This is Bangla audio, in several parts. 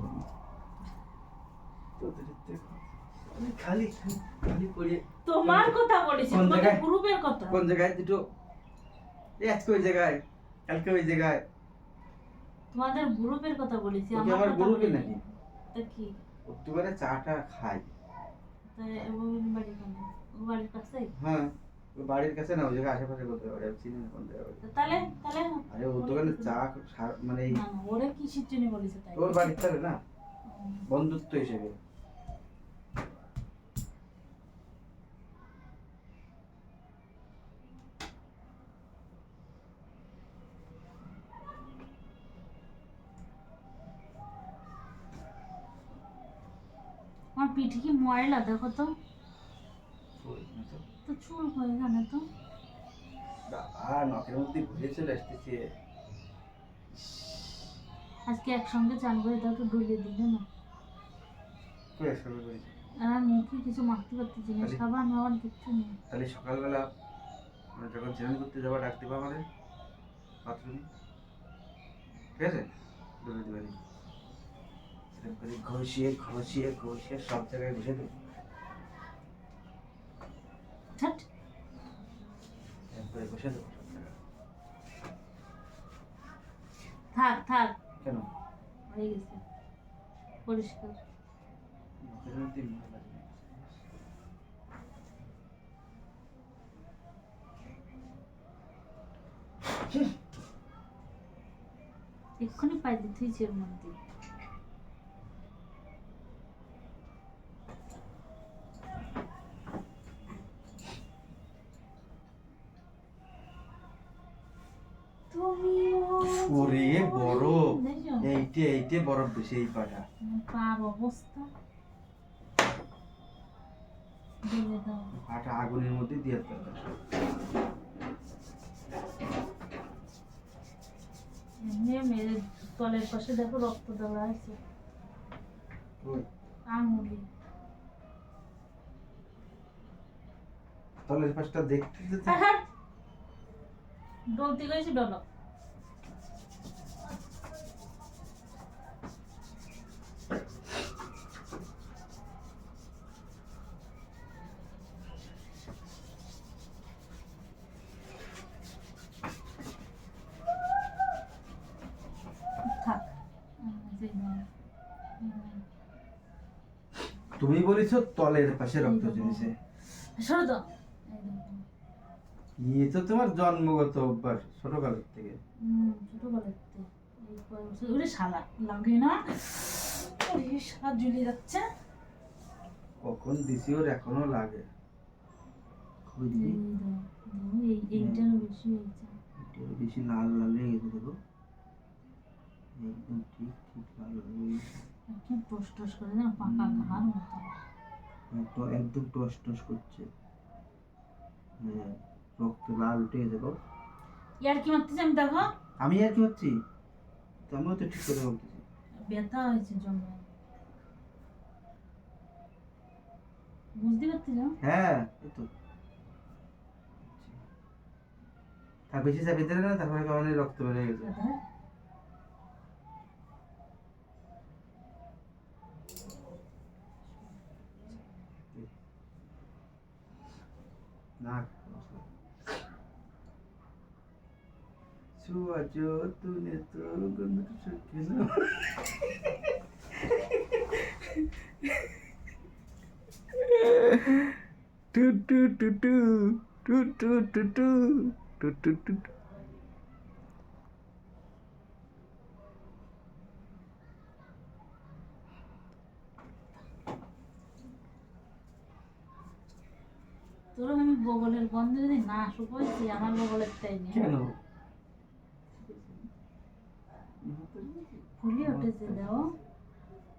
হবে না তোদের তো আমি খালি খালি পড়ে তোমার কথা বলেছি জায়গায়? গ্রুপের কথা। কোন জায়গায়? দুটো। এই আজকে ওই জায়গায় কালকে ওই জায়গায়। তোমাদের গ্রুপের কথা বলেছি আমার গ্রুপে। নাকি? তা কি? একটু চাটা খাই তাই এবার বাড়ি কেন বাড়ির কাছে হ্যাঁ। বাড়ির কাছে না ওই জায়গায় আশেপাশে কোথাও বাড়ি আমি চিনি না কোন জায়গায় তাহলে তাহলে আরে ওর দোকানে চা মানে ওরা কিসের জন্য বলেছে তাই? ওর বাড়ির তারে না বন্ধুত্ব হিসেবে। আমার পিঠে কি ময়লা দেখো তো। তো। চুল হয়ে গেল তো বাবা নখের মধ্যে ঘুরে চলে আসতেছে আজকে একসঙ্গে চান করে দাও তো ডুলিয়ে দিলে না আর মুখে কিছু মাখতে পারতেছি না আরে। সাবান মাবান কিচ্ছু নেই তাহলে সকালবেলা যখন স্নান করতে যাবা ডাক দিবা আমাদের বাথরুমে ঠিক আছে ডুবে দিবা। ঘষিয়ে ঘষিয়ে ঘষিয়ে সব জায়গায় ঘষে দেবো এক্ষুনি পাই তুই চেয়ার মন্দির ওরে বরফ এইটে এইটে বরফ বেশি এই পাটা। পার অবস্থা। পাটা আগুনের মধ্যে দিয়ে মেরে তলের পাশে দেখো রক্ত দেওয়া আছে। আঙুলি। তলের পাশটা দেখতে ডলতে গেছি ডল। তুমি বলেছ তলের পাশে রক্ত জমেছে। ইয়ে তো তোমার জন্মগত অভ্যাস ছোটকালের থেকে। ছোটকালের থেকে। লাগে না। কখন দিছি ওর এখনও লাগে। বেশি লাল লাল একদম ঠিক ঠিক টস টস করে না পাকা ঘাড় মতো। হ্যাঁ, তো একদম টস টস করছে। হ্যাঁ রক্ত লাল উঠে গেছে গো। ইয়ার কি আমি দেখো? আমি আর কি হচ্ছি তো আমিও তো ঠিক করে বলতেছি। ব্যথা হয়েছে জমে। বুঝতে পারছি না হ্যাঁ এই তো। বেশি চাপি দিলে না তারপরে এই রক্ত বেরিয়ে গেছে। 좋아져 눈에 뜨거운 좋기는 뚜뚜뚜뚜 뚜뚜뚜뚜 뚜뚜뚜뚜 তোর আমি বগলের গন্ধ যদি না শুকোচ্ছি আমার বগলের টাই নেই। কেন? ফুলি উঠেছে দাও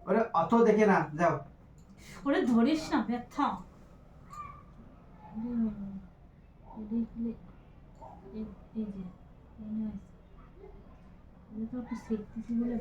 ওরে অত দেখে না যাও। ওরে ধরিস না ব্যথা। এই যে তো একটু বলে